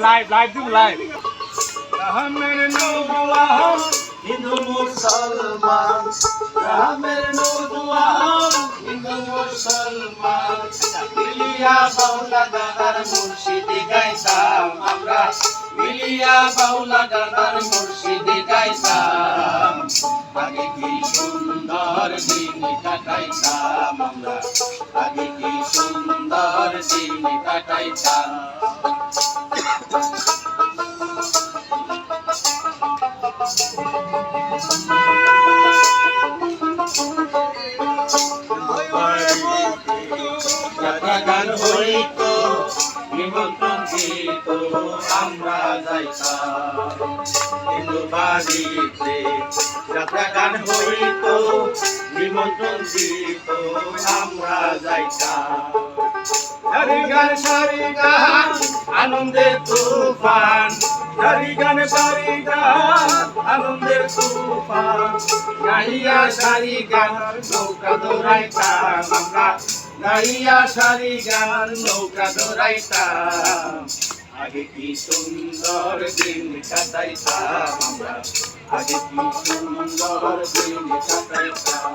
Live live দিব live রামের নৌজুয়ান হিন্দু মুসলমান রামের নৌজুয়ান হিন্দু মুসলমান মিলিয়া বাউলা গানার মুর্শিদি গাইতাম আমরা মিলিয়া বাউলা গাইতাম আগে কি সুন্দর দিন কাটাইতাম আমরা আগে কি সুন্দর দিন কাটাইতাম দিত আমরা যাইতাম বাড়িতে যাত্রা গান হইত নিমন্ত্রণ দিত আমরা যাইতাম সারি গান আনন্দের তুফান সারি গান গান, আনন্দের গাইয়া সারি গান, নৌকা দৌড়াইতাম আমরা। গাইয়া সারি গান, নৌকা দৌড়াইতাম আগে কি সুন্দর দিন কাটাইতাম আমরা। আগে কি সুন্দর দিন কাটাইতাম।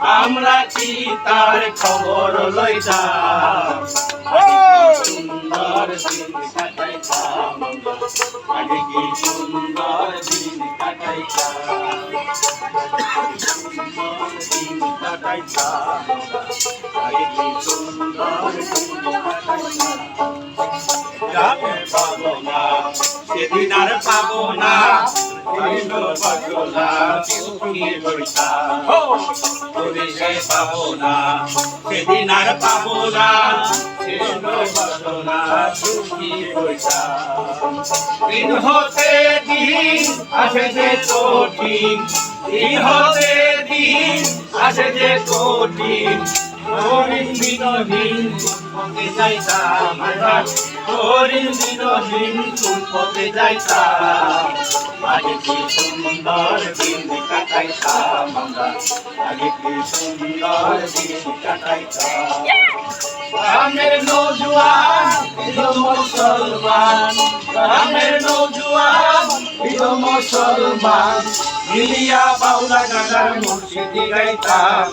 আমরা কি তার খবর লইতাম? সুন্দর দিন কাটাইতাম আগে কি সুন্দর দিন কাটাইতাম? সুন্দর দিন কাটাইতাম? আগে কি সুন্দর দিন কাটাইতাম? যাবে পাবো না সেদিন আর পাবো না। পাবো না সেদিন আর পাবো না দিন হতে দিন আসে যে কঠিন দিন হতে দিন আসে যে কঠিন হরিণ বিনহীন যাইতাম হরিণ বিনহীন পথে যাইতাম। আগে কি সুন্দর দিন কাটাইতাম আমরা? আগে কি সুন্দর দিন কাটাইতাম। গ্রামের নৌজুয়ান ইদ মুসলমান গ্রামের নৌজুয়ান মুসলমান মিলিয়া বাউলা গানার মুর্শিদি গাইতাম